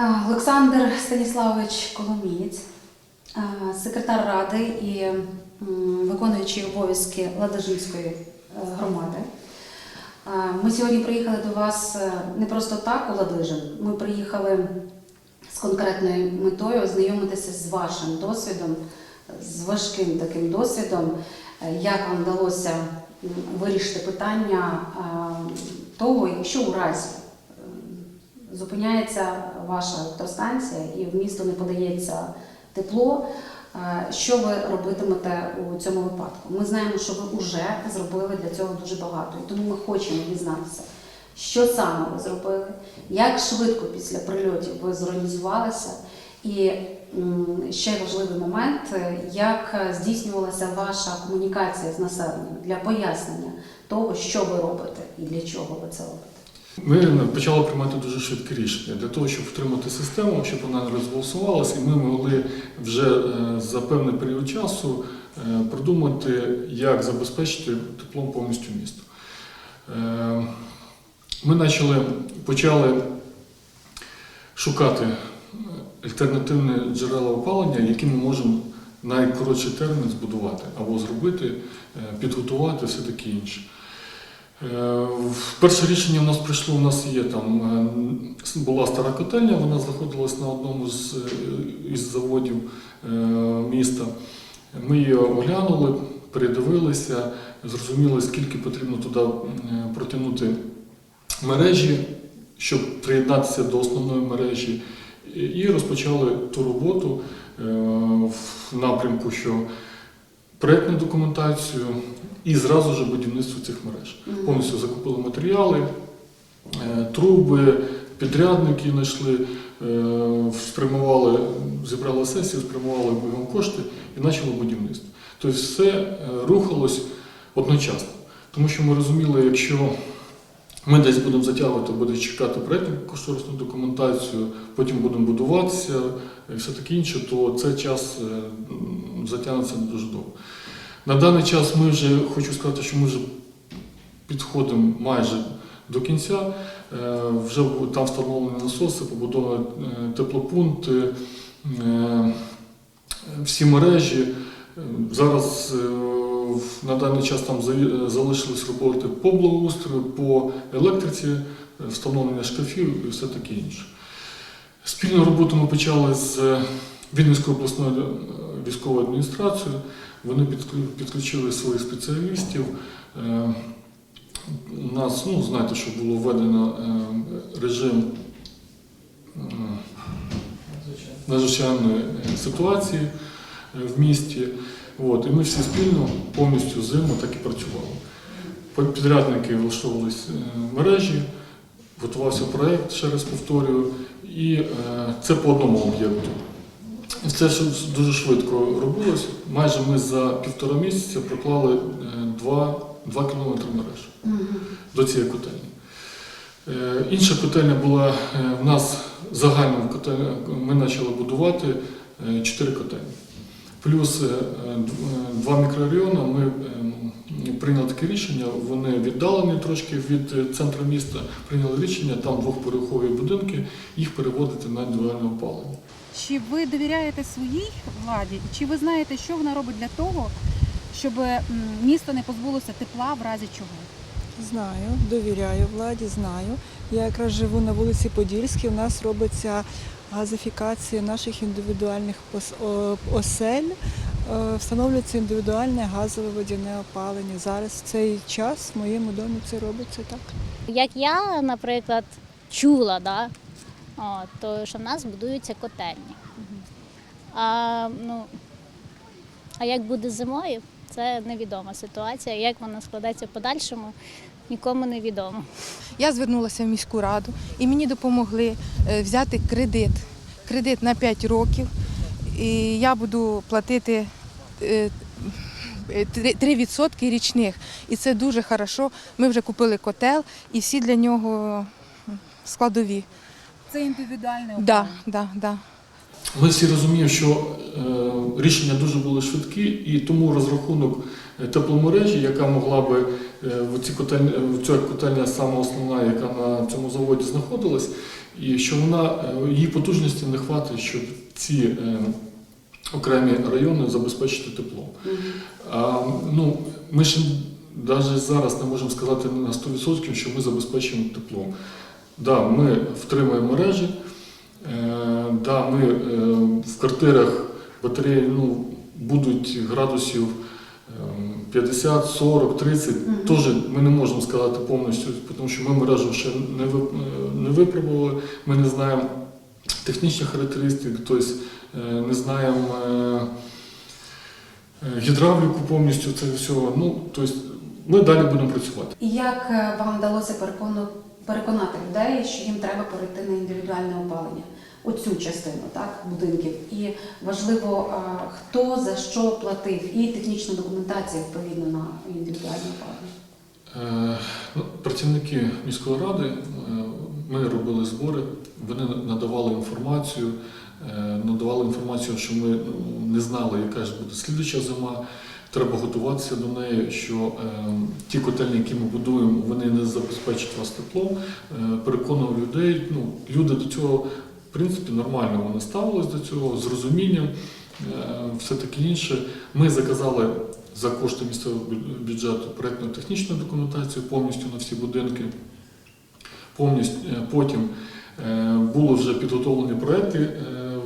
Олександр Станіславович Коломієць, секретар ради і виконуючий обов'язки Ладожинської е, громади. Ми сьогодні приїхали до вас е, не просто так у Ладижин. Ми приїхали з конкретною метою ознайомитися з вашим досвідом, з важким таким досвідом, е, як вам вдалося вирішити питання того, якщо у разі зупиняється ваша електростанція і в місто не подається тепло. е, Що ви робитимете у цьому випадку? Ми знаємо, що ви вже зробили для цього дуже багато, і тому ми хочемо дізнатися, що саме ви зробили, як швидко після прильотів ви зорганізувалися, і ще важливий момент, е, як здійснювалася ваша комунікація з населенням для пояснення того, що ви робите і для чого ви це робите. Ми почали приймати дуже швидке рішення для того, щоб втримати систему, щоб вона не розбалансувалася, і ми могли вже е, за певний період часу е, продумати, як забезпечити теплом повністю місто. Е, Ми почали, почали шукати альтернативні джерела опалення, які ми можемо найкоротший термін збудувати або зробити, е, підготувати, все таке інше. Е, Перше рішення у нас прийшло, у нас є там е, була стара котельня, вона знаходилась на одному з, е, із заводів міста. Ми її оглянули, передивилися, зрозуміли, скільки потрібно туди протягнути мережі, щоб приєднатися до основної мережі, і- розпочали ту роботу в напрямку, що проєктну документацію і зразу ж будівництво цих мереж. Мгм. Повністю закупили матеріали, е, труби, підрядники знайшли, е, спрямували, зібрали сесію, спрямували бігом кошти і почали будівництво. Тобто все е, рухалось одночасно. Тому що ми розуміли, якщо ми десь будемо затягувати, буде чекати проєктну кошторисну документацію, потім будемо будуватися і все таке інше, то цей час е, затягнеться дуже довго. На даний час ми вже хочу сказати, що ми вже підходимо майже до кінця. Е, Вже там встановлені насоси, побудовані е, теплопункти, всі мережі. Зараз на даний час там залишились роботи по благоустрою, по електриці, е, встановлення шкафів і все таке інше. Спільну роботу ми почали з Вінницькою обласною е, військовою адміністрацією. Вони підключили своїх спеціалістів. Е, У нас, ну, знаєте, що було введено е, режим е, надзвичайної е, ситуації е, в місті. От, і ми всі спільно повністю зиму так і працювали. Підрядники влаштовувались е, мережі, готувався проєкт, ще раз повторюю, і е, це по одному об'єкту. Це дуже швидко робилось. Майже ми за півтора місяця проклали 2, 2 кілометри мереж до цієї котельні. Е, Інша котельня була е, в нас загально в котельні, ми почали будувати е, чотири котельні. Плюс е, е, два мікрорайони ми е, прийняли таке рішення, вони віддалені трошки від центру міста, прийняли рішення там двохповерхові будинки, їх переводити на індивідуальне опалення. Чи ви довіряєте своїй владі? Чи ви знаєте, що вона робить для того, щоб місто не позбулося тепла в разі чого? Знаю, довіряю владі, знаю. Я якраз живу на вулиці Подільській. У нас робиться газифікація наших індивідуальних осель. Е, Встановлюється індивідуальне газове водяне опалення. Зараз в цей час в моєму домі це робиться так. Як я, наприклад, чула, да, о, то що в нас будуються котельні. А, ну, а як буде зимою, це невідома ситуація. Як вона складеться в подальшому, нікому не відомо. Я звернулася в міську раду і мені допомогли е, взяти кредит. Кредит на 5 років. І я буду платити е, е, три- 3% річних. І це дуже хорошо. Ми вже купили котел і всі для нього складові. Це індивідуальне Да, да, да. Ми всі розуміємо, що е, рішення дуже були швидкі, і тому розрахунок е, тепломережі, яка могла би е, в ці котельні, в ця котельня сама основна, яка на цьому заводі знаходилась, і що вона її потужності не хватить, щоб ці окремі райони забезпечити теплом. А, ну, ми ж навіть зараз не можемо сказати на 100%, що ми забезпечимо теплом. Да, ми втримаємо мережі, да, ми е, в квартирах батареї ну, будуть градусів е, 50, 40, 30. Мгм. Теж ми не можемо сказати повністю, тому що ми мережу ще не, ви, е, не випробували, ми не знаємо технічних характеристик, тобто е, не знаємо. е, Е, Гідравліку повністю це все. Ну, тобто ми далі будемо працювати. І як е, вам вдалося перекону- переконати людей, що їм треба перейти на індивідуальне опалення? Оцю частину так, будинків. І важливо, хто за що платив, і технічна документація відповідно на індивідуальне опалення. Е, ну, Працівники міської ради, е, ми робили збори, вони надавали інформацію, е, надавали інформацію, що ми ну, не знали, яка ж буде слідуча зима. Треба готуватися до неї, що е, ті котельні, які ми будуємо, вони не забезпечать вас теплом. Е, переконував людей. Ну, люди до цього, в принципі, нормально вони ставились до цього, з розумінням, е, все таке інше. Ми заказали за кошти місцевого бюджету проєктну технічну документацію повністю на всі будинки. Повністю е, потім е, були вже підготовлені проекти, е,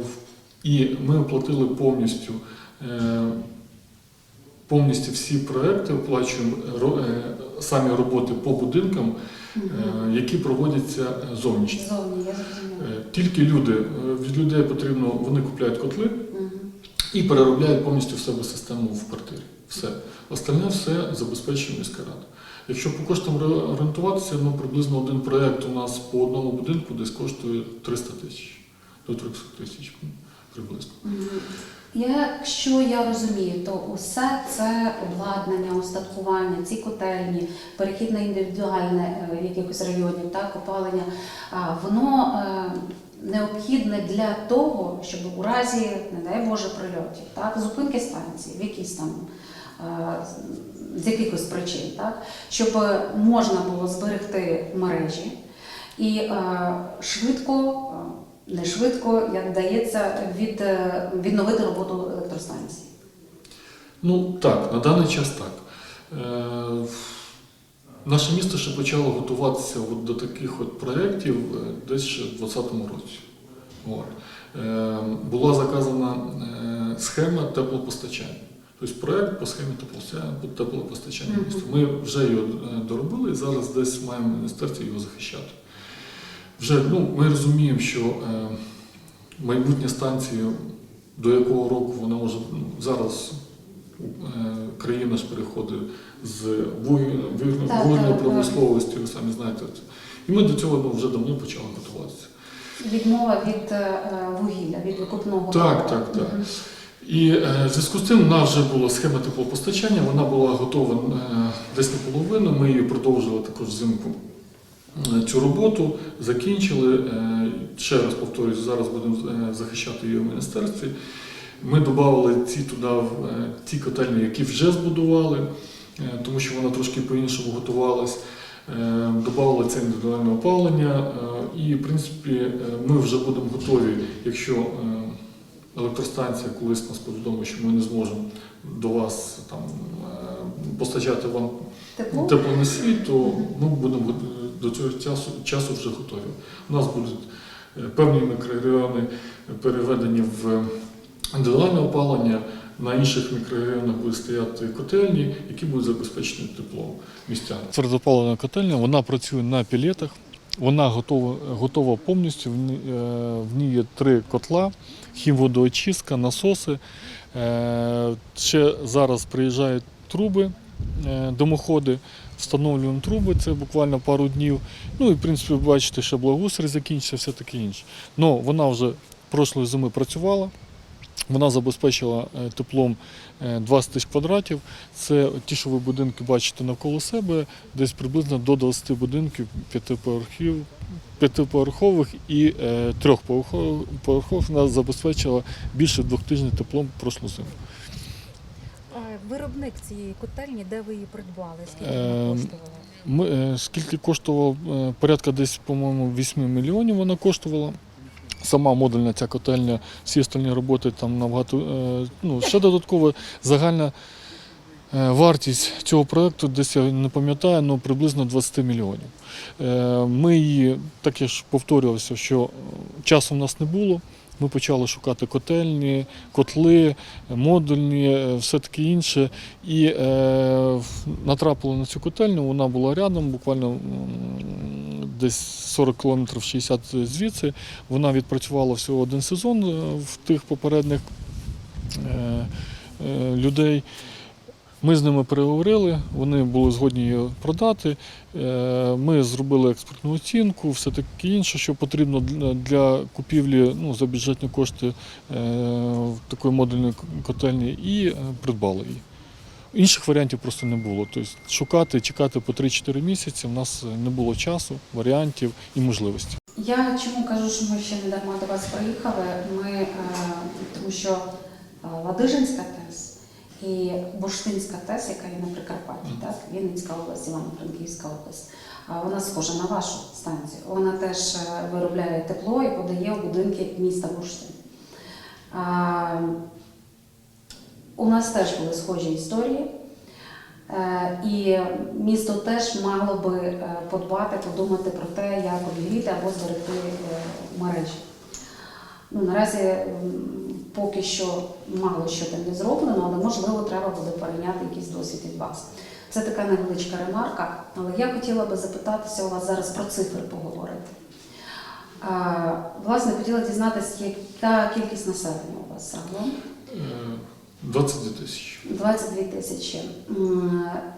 і ми оплатили повністю. Е, Повністю всі проекти оплачуємо е, самі роботи по будинкам, е, які проводяться е. Е, Тільки люди е, від людей потрібно, вони купляють котли, і переробляють повністю в себе систему в квартирі. Все. Остальне все забезпечує міська рада. Якщо по коштам орієнтуватися, ну приблизно один проєкт у нас по одному будинку десь коштує 300 тисяч до 300 тисяч приблизно. Якщо я розумію, то усе це обладнання, остаткування, ці котельні, перехід на індивідуальне е, якихось районів, так, опалення, воно е, необхідне для того, щоб у разі, не дай Боже, прильотів, так, зупинки станції, в якісь там е, з якихось причин, так, щоб можна було зберегти мережі і швидко. Не швидко, як вдається, від, е, відновити роботу електростанції. Ну так, на даний час так. Е, Наше місто ще почало готуватися от до таких от проєктів е, десь ще в 2020 році. От. Е, Була заказана е, схема теплопостачання. Тобто проєкт по схемі теплопостачання, міста. Ми вже його доробили і зараз десь маємо в міністерстві його захищати. Вже ну, ми розуміємо, що е, майбутні станції, до якого року вона може ну, зараз е, країна ж переходить з вугіль- вугіль- вугільної промисловості, ви самі знаєте. І ми до цього ну, вже давно почали готуватися. Відмова від е, вугілля, від викупного Так, так, так. Мгм. І е, в зв'язку з тим у нас вже була схема теплопостачання, вона була готова е, десь наполовину. Ми її продовжили також взимку цю роботу, закінчили. Е, ще раз повторюю, зараз будемо е, захищати її в міністерстві. Ми додали ці туди е, ті котельні, які вже збудували, е, тому що вона трошки по-іншому готувалась. Е, Додали це індивідуальне опалення, е, і в принципі е, ми вже будемо готові, якщо е, електростанція колись нас повідомить, що ми не зможемо до вас там е, постачати вам Тепло? теплоносій, то ми будемо до цього часу, часу вже готові. У нас будуть е, певні мікрорайони переведені в індивідуальне опалення. На інших мікрорайонах будуть стояти котельні, які будуть забезпечені теплом містян. Твердопалена котельня вона працює на пілетах. Вона готова, готова повністю. В ній, е, в ній є три котла, хімводоочистка, насоси. Е, Ще зараз приїжджають труби, е, димоходи, встановлюємо труби, це буквально пару днів. Ну і в принципі, бачите, що благоустрій закінчився, все таке інше. Ну, вона вже прошлої зими працювала. Вона забезпечила е, теплом е, 20 тисяч квадратів. Це ті, що ви будинки бачите навколо себе, десь приблизно до 20 будинків п'ятиповерхових і е, трьохповерхових вона забезпечила більше двох тижнів теплом прошлу зиму. Виробник цієї котельні, де ви її придбали? Скільки Ем, вона коштувала? Ми, е, скільки коштував е, порядка десь, по-моєму, 8 мільйонів вона коштувала. Сама модульна ця котельня, всі остальні роботи там набагато. е, Ну, ще додатково загальна е, вартість цього проєкту, десь я не пам'ятаю, ну приблизно 20 мільйонів. Е, Ми її, так я ж повторювався, що е, часу в нас не було. Ми почали шукати котельні, котли, модульні, е, все таке інше. І е, натрапили на цю котельню, вона була рядом, буквально десь 40 кілометрів 60 звідси. Вона відпрацювала всього один сезон е, в тих попередніх е, е, людей. Ми з ними переговорили, вони були згодні її продати. Е, Ми зробили експертну оцінку, все таке інше, що потрібно для- купівлі ну, за бюджетні кошти е, такої модульної котельні і е, придбали її. Інших варіантів просто не було. Тобто шукати, чекати по 3-4 місяці в нас не було часу, варіантів і можливості. Я чому кажу, що ми ще не дарма до вас приїхали? Ми, тому що Ладижинська ТЕС і Бурштинська ТЕС, яка є на Прикарпатті, так, Вінницька область, Івано-Франківська область, вона схожа на вашу станцію. Вона теж е, виробляє тепло і подає в будинки міста Бурштин. У нас теж були схожі історії. Е, І місто теж мало би е, подбати, подумати про те, як обігріти або зберегти мережі. Ну, наразі поки що мало що там не зроблено, але можливо треба буде перейняти якийсь досвід від вас. Це така невеличка ремарка, але я хотіла би запитатися у вас зараз про цифри поговорити. Е, Власне, хотіла дізнатися, яка кількість населення у вас загалом? Е, 22 тисячі. 22 тисячі.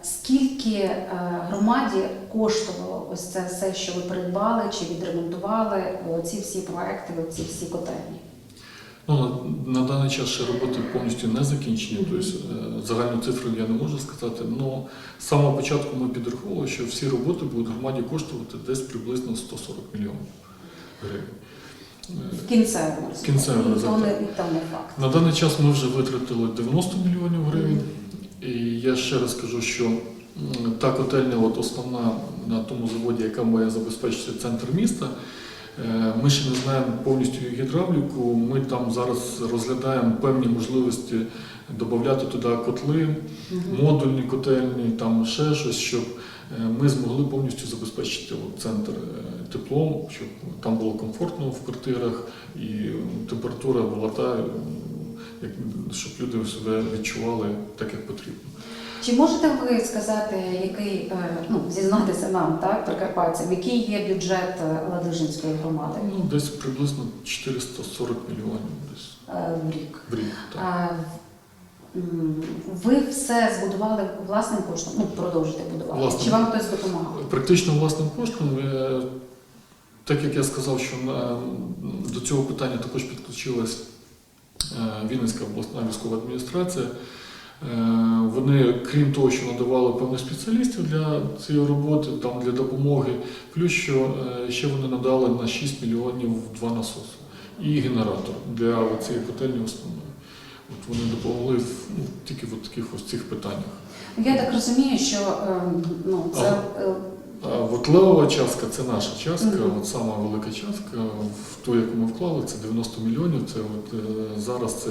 Скільки е, громаді коштувало ось це все, що ви придбали чи відремонтували ці всі проекти, ці всі котельні? Ну, на, на даний час ще роботи повністю не закінчені, Мгм. тобто е, загальну цифру я не можу сказати. але з самого початку ми підраховували, що всі роботи будуть громаді коштувати десь приблизно 140 мільйонів гривень. Е, В кінцевому результаті. кінцевому І то не, і то не факт. На даний час ми вже витратили 90 мільйонів гривень. І я ще раз кажу, що та котельня, от основна на тому заводі, яка має забезпечити центр міста. е, Ми ще не знаємо повністю її гідравліку. Ми там зараз розглядаємо певні можливості додати туди котли, модульні котельні, там ще щось, щоб е, ми змогли повністю забезпечити центр е, теплом, щоб там було комфортно в квартирах і температура була та, щоб люди себе відчували так, як потрібно. Чи можете ви сказати, який е, ну зізнатися нам, так, прикарпатцям, який є бюджет е, Ладижинської громади Ну, десь приблизно 440 мільйонів десь в рік? в рік. Так. А, Ви все збудували власним коштом? Ну, продовжите будувати. Власним. Чи вам хтось допомагав? Практично власним коштом, е, так як я сказав, що е, до цього питання також підключилась е, Вінницька обласна військова адміністрація. Вони, крім того, що надавали певних спеціалістів для цієї роботи, там для допомоги, плюс що ще вони надали на 6 мільйонів два насоси і генератор для цієї котельні основної. От вони допомогли в, ну, тільки в таких ось цих питаннях. Я так розумію, що е, ну, це е, А от левова частка це наша частка, Мгм. от сама велика частка, в ту, яку ми вклали, це 90 мільйонів. Це от, е, зараз це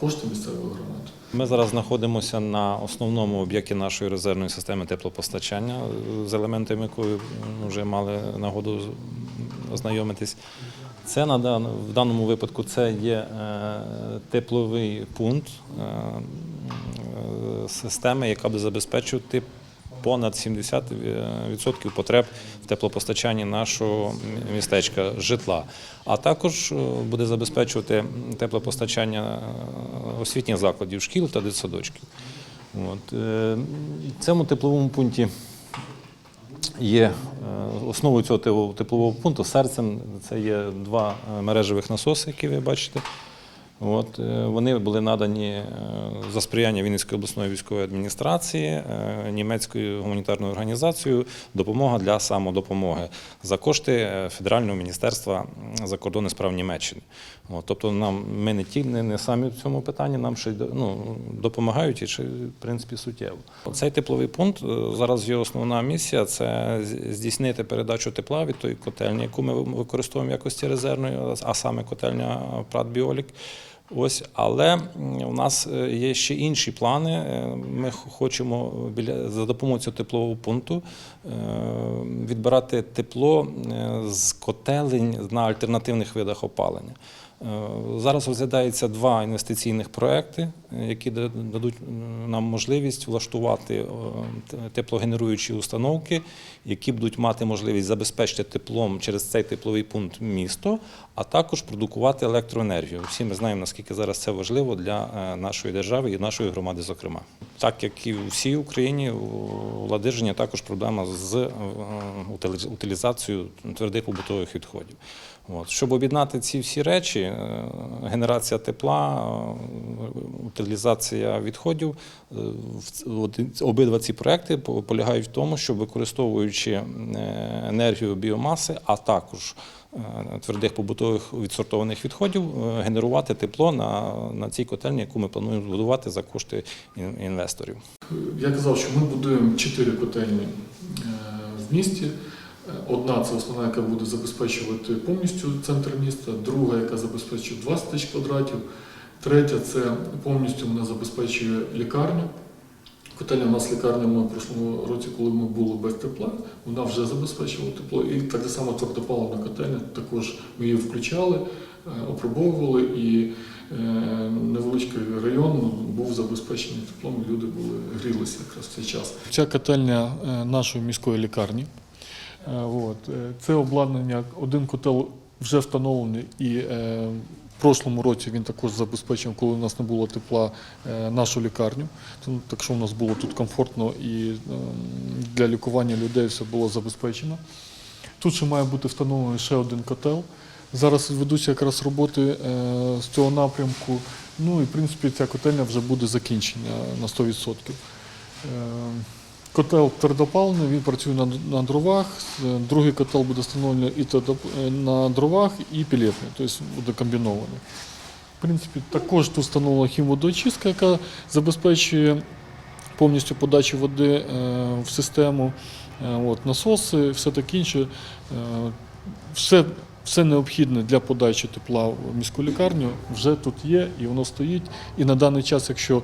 кошти місцевої громади. Ми зараз знаходимося на основному об'єкті нашої резервної системи теплопостачання, з елементами якої вже мали нагоду ознайомитись. Це на в даному випадку це є е, тепловий пункт е, е, системи, яка буде забезпечувати понад 70% потреб в теплопостачанні нашого містечка житла. А також буде забезпечувати теплопостачання освітніх закладів, шкіл та дитсадочків. От. цьому тепловому пункті є е, основою цього тепло- теплового пункту серцем це є два е, мережевих насоси, які ви бачите. От, е, вони були надані е, за сприяння Вінницької обласної військової адміністрації, е, німецькою гуманітарною організацією допомога для самодопомоги за кошти Федерального міністерства закордонних справ Німеччини. От, тобто нам ми не ті, не, не самі в цьому питанні, нам ще ну, допомагають і ще, в принципі, суттєво. Цей тепловий пункт зараз його основна місія це здійснити передачу тепла від тої котельні, яку ми використовуємо в якості резервної, а саме котельня Прат Біолік. Ось, але у нас е, є ще інші плани. Е, Ми хочемо біля за допомогою цього теплового пункту е, відбирати тепло з котелень на альтернативних видах опалення. Зараз розглядається два інвестиційних проекти, які дадуть нам можливість влаштувати теплогенеруючі установки, які будуть мати можливість забезпечити теплом через цей тепловий пункт місто, а також продукувати електроенергію. Всі ми знаємо, наскільки зараз це важливо для е, нашої держави і нашої громади, зокрема. Так як і у всій Україні, у Ладижині також проблема з е, утилізацією твердих побутових відходів. От. Щоб об'єднати ці всі речі, е, генерація тепла, е, утилізація відходів, е, в обидва ці проекти полягають в тому, щоб використовуючи е, енергію біомаси, а також е, твердих побутових відсортованих відходів, е, генерувати тепло на, на цій котельні, яку ми плануємо збудувати за кошти інвесторів. Я казав, що ми будуємо чотири котельні в місті. Одна це основна, яка буде забезпечувати повністю центр міста, друга, яка забезпечує 20 тисяч квадратів, третя це повністю вона забезпечує лікарню. Котельня у нас лікарня в прошлому році, коли ми були без тепла, вона вже забезпечувала тепло. І так само твердопаливна котельня, також ми її включали, е, опробовували і е, невеличкий район був забезпечений теплом, люди були грілися якраз в цей час. Ця котельня е, нашої міської лікарні. От. Це обладнання, один котел вже встановлений і в прошлому році він також забезпечив, коли у нас не було тепла, е, нашу лікарню. Так що у нас було тут комфортно і ем, для лікування людей все було забезпечено. Тут ще має бути встановлений ще один котел. Зараз ведуться якраз роботи е, з цього напрямку. Ну і в принципі ця котельня вже буде закінчена на 100%. Котел твердопаливний, він працює на, на дровах. Е, Другий котел буде встановлений і е, на дровах, і пілетний, тобто буде комбінований. В принципі, також тут встановлена хімводоочистка, яка забезпечує повністю подачу води е, в систему, от, насоси, все таке інше. Все, все необхідне для подачі тепла в міську лікарню вже тут є і воно стоїть. І на даний час, якщо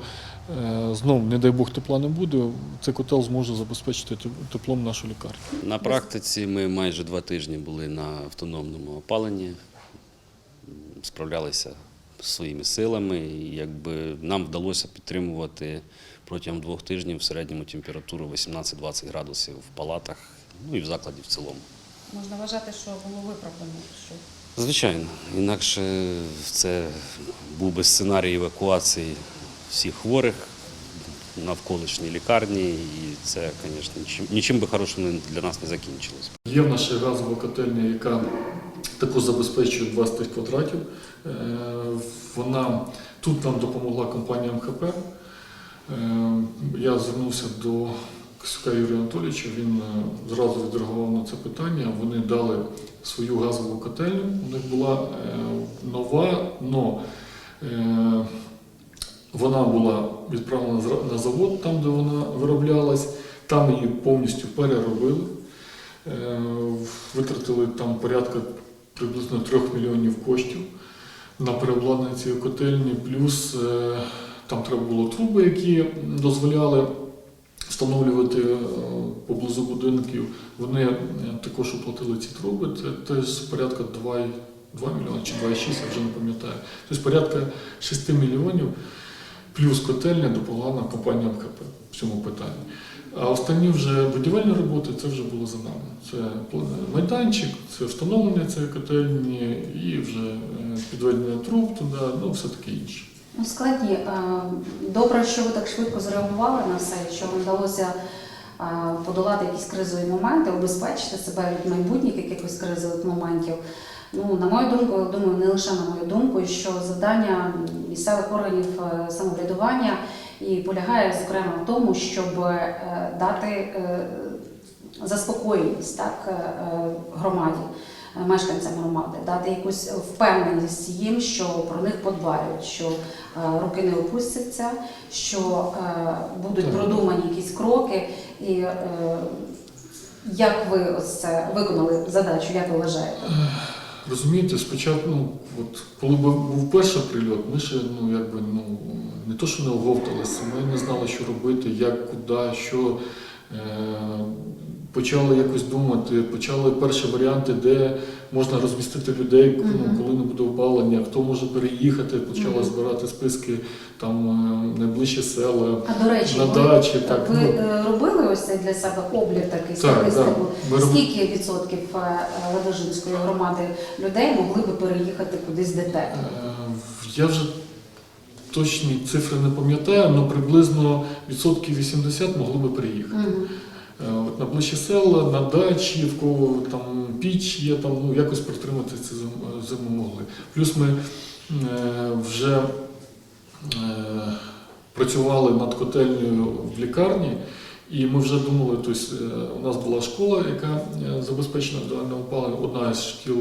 е, знов, не дай Бог, тепла не буде, цей котел зможе забезпечити теплом нашу лікарню. На практиці ми майже два тижні були на автономному опаленні, справлялися своїми силами, і якби нам вдалося підтримувати протягом двох тижнів в середньому температуру 18-20 градусів в палатах, ну і в закладі в цілому. Можна вважати, що було виправдано. Що Звичайно, інакше це був би сценарій евакуації всіх хворих навколишній лікарні, і це, звісно, нічим, нічим би хорошим для нас не закінчилось. Є в нас ще газова котельня, яка також забезпечує 20 тисяч квадратів. Е, Вона тут нам допомогла компанія МХП. Е, Я звернувся до Косюка Юрія Анатолійовича, він е, зразу відреагував на це питання. Вони дали свою газову котельню. У них була е, нова, но е, вона була відправлена на завод, там, де вона вироблялась, там її повністю переробили. Витратили там порядка приблизно 3 мільйонів коштів на переобладнання цієї котельні, плюс там треба було труби, які дозволяли встановлювати е, поблизу будинків. Вони е, також оплатили ці труби, це теж порядка 2, 2 мільйони чи 2,6, я вже не пам'ятаю. Тобто порядка 6 мільйонів плюс котельня допомогла нам компанія МХП в цьому питанні. А останні вже будівельні роботи це вже було за нами. Це майданчик, це встановлення цієї котельні і вже е, підведення труб туди, ну все таке інше. Ну, складні. Е, Добре, що ви так швидко зреагували на все, що вам вдалося е, подолати якісь кризові моменти, убезпечити себе від майбутніх якихось кризових моментів. Ну, на мою думку, думаю, не лише на мою думку, що завдання місцевих органів е, самоврядування і полягає зокрема в тому, щоб дати заспокоєність так, громаді, мешканцям громади, дати якусь впевненість їм, що про них подбають, що е, руки не опустяться, що е, будуть продумані якісь кроки. І е, як ви ось це виконали задачу, як ви вважаєте? Розумієте, спочатку, ну, от, коли був був перший прильот, ми ще ну, якби, ну, не то, що не оговталися, ми не знали, що робити, як, куди, що. Е, почали якось думати, почали перші варіанти, де можна розмістити людей, ну, коли не буде опалення, хто може переїхати, почали збирати списки там е, найближчі села. А до речі, На ви, дачі, так, ви ну. е, робили ось цей для себе облік такий Так, статистику? так. Ми роб- Скільки відсотків е, Ладожинської громади людей могли би переїхати кудись де те? Е, Я вже точні цифри не пам'ятаю, але приблизно відсотків 80 могли би приїхати. Мгм. Е, От на ближчі села, на дачі, в кого там піч є, там ну якось протримати цю зим- зиму могли. Плюс ми е, вже е, працювали над котельнею в лікарні, і ми вже думали, тобто е, у нас була школа, яка е, забезпечена індивідуальним опаленням, одна із шкіл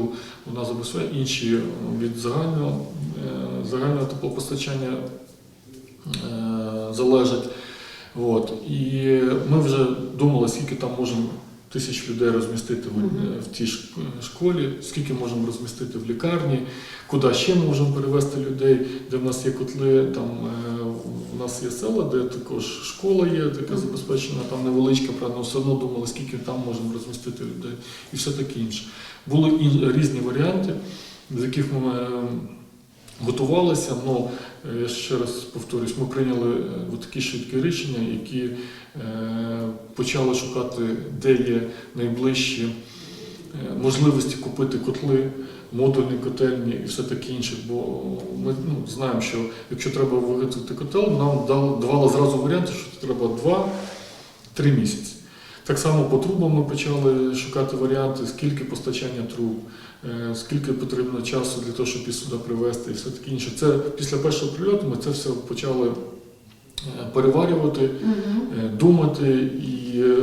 нас забезпечена, інші від загального, е, загального теплопостачання е, залежать. От. І ми вже думали, скільки там можемо тисяч людей розмістити в, в тій школі, скільки можемо розмістити в лікарні, куди ще можемо перевезти людей, де в нас є котли, там е, у нас є села, де також школа є, така забезпечена, там невеличка, правда, все одно думали, скільки там можемо розмістити людей і все таке інше. Були і різні варіанти, з яких ми е, готувалися. Ну, е, я ще раз повторюсь, ми прийняли е, такі швидкі рішення, які е, почали шукати, де є найближчі е, можливості купити котли, модульні котельні і все таке інше. Бо ми ну, знаємо, що якщо треба виготовити котел, нам давали зразу варіанти, що треба 2-3 місяці. Так само по трубам ми почали шукати варіанти, скільки постачання труб, скільки потрібно часу для того, щоб їх сюди привезти і все таке інше. Це після першого прильоту ми це все почали е, переварювати, е, думати і е,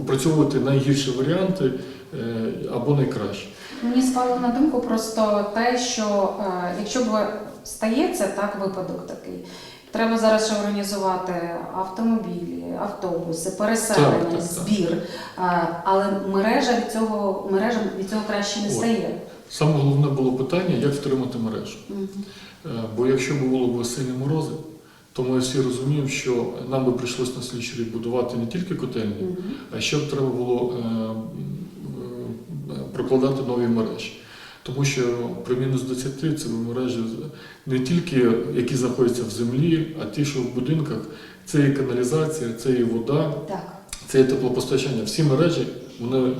опрацьовувати найгірші варіанти е, або найкращі. Мені спало на думку просто те, що е, якщо б стається так випадок такий, треба зараз ще організувати автомобілі, автобуси, переселення, Так, так, так. збір. Е, але мережа від цього мережа від цього краще не стає. Саме головне було питання, як втримати мережу. Е, Бо якщо б було б сильні морози, то ми всі розуміємо, що нам би прийшлось на слідчий рік будувати не тільки котельні, Мгм. а ще б треба було е, е, прокладати нові мережі. Тому що при мінус 20 це мережі не тільки які знаходяться в землі, а ті, що в будинках, це і каналізація, це і вода, Так. це і теплопостачання. Всі мережі вони е,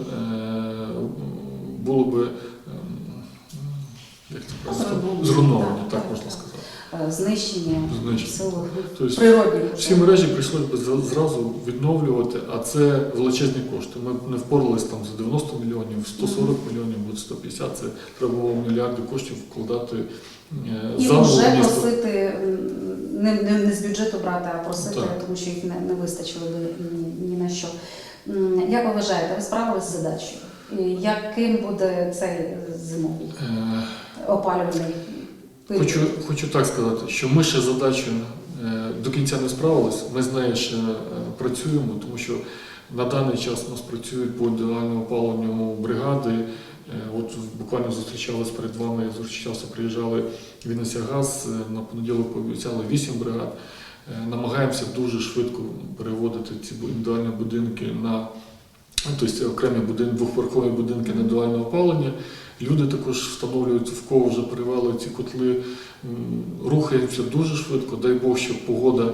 були би е, як це? Зруйновані. так, можна сказати. Е, Знищення Знищення. сил Тобто природних. всі мережі прийшлось би зразу відновлювати, а це величезні кошти. Ми не впоралися там за 90 мільйонів, 140 мільйонів, або 150. Це треба було мільярди коштів вкладати е, І вже просити не, не, не з бюджету брати, а просити, Так. тому що їх не, не вистачило ні, ні на що. Як ви вважаєте, ви справилися з задачею? Яким буде цей зимовий Е, опалювальний? Хочу, хочу так сказати, що ми ще з задачею е, до кінця не справилися. Ми з нею ще е, працюємо, тому що на даний час у нас працюють по індивідуальному опаленню бригади. Е, От буквально зустрічалися перед вами, я зустрічався, приїжджали Вінниця Газ, на понеділок пообіцяли 8 бригад. Намагаємося дуже швидко переводити ці індивідуальні будинки на тобто окремі будин, двохповерхові будинки на індивідуальне опалення. Люди також встановлюють, в кого вже перевели ці котли. М, Рухаємося дуже швидко. Дай Бог, щоб погода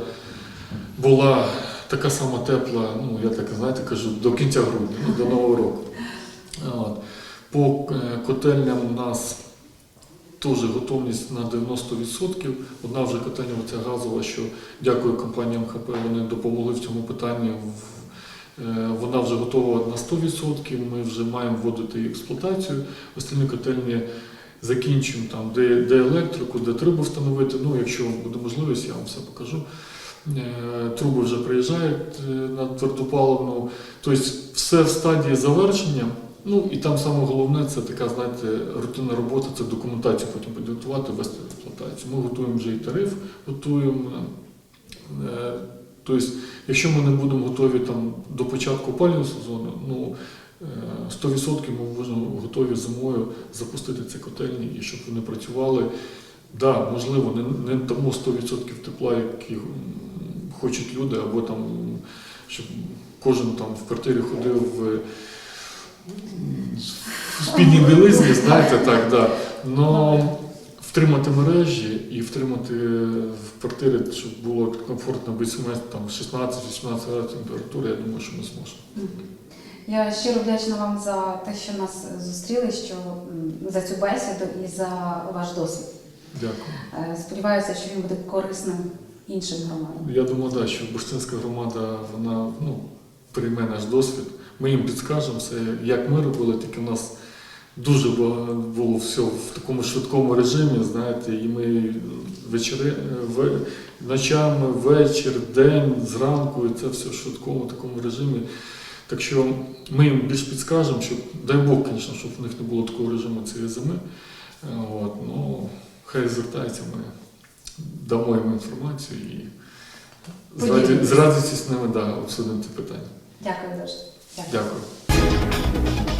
була така сама тепла, ну я так знаєте, кажу, до кінця грудня, ну, до Нового року. От. По е, котельням у нас теж готовність на 90%. Одна вже котельня оця газова, що дякую компаніям ХП, вони допомогли в цьому питанні. Е, Вона вже готова на 100%, ми вже маємо вводити експлуатацію. Остальні котельні закінчимо там, де, де електрику, де труби встановити. Ну, якщо буде можливість, я вам все покажу. Е, Труби вже приїжджають е, на твердопаливну. Тобто все в стадії завершення. Ну і там саме головне це така, знаєте, рутинна робота, це документацію потім підготувати, вести в експлуатацію. Ми готуємо вже і тариф, готуємо. Е, Тобто, якщо ми не будемо готові там до початку опалювального сезону, ну е, 100% ми можемо готові зимою запустити ці котельні і щоб вони працювали. Так, да, можливо, не, не тому 100% тепла, які хочуть люди, або там, щоб кожен там в квартирі ходив в, в спідній білизні, знаєте, так, да. Втримати мережі і втримати в квартирі, щоб було комфортно без там 16-18 градусів температури, я думаю, що ми зможемо. Я щиро вдячна вам за те, що нас зустріли, що за цю бесіду і за ваш досвід. Дякую. Е, Сподіваюся, що він буде корисним іншим громадам. Я думаю, да, що Бурштинська громада вона ну, прийме наш досвід. Ми їм підскажемо все, як ми робили, тільки в нас дуже було все в такому швидкому режимі, знаєте, і ми вечори, в, ночами, вечір, день, зранку, і це все в швидкому такому режимі. Так що ми їм більш підскажемо, щоб, дай Бог, звісно, щоб в них не було такого режиму цієї зими. От, ну, хай звертаються, ми дамо їм інформацію і з, з радістю з ними да, обсудимо це питання. Дякую дуже. Дякую. Дякую.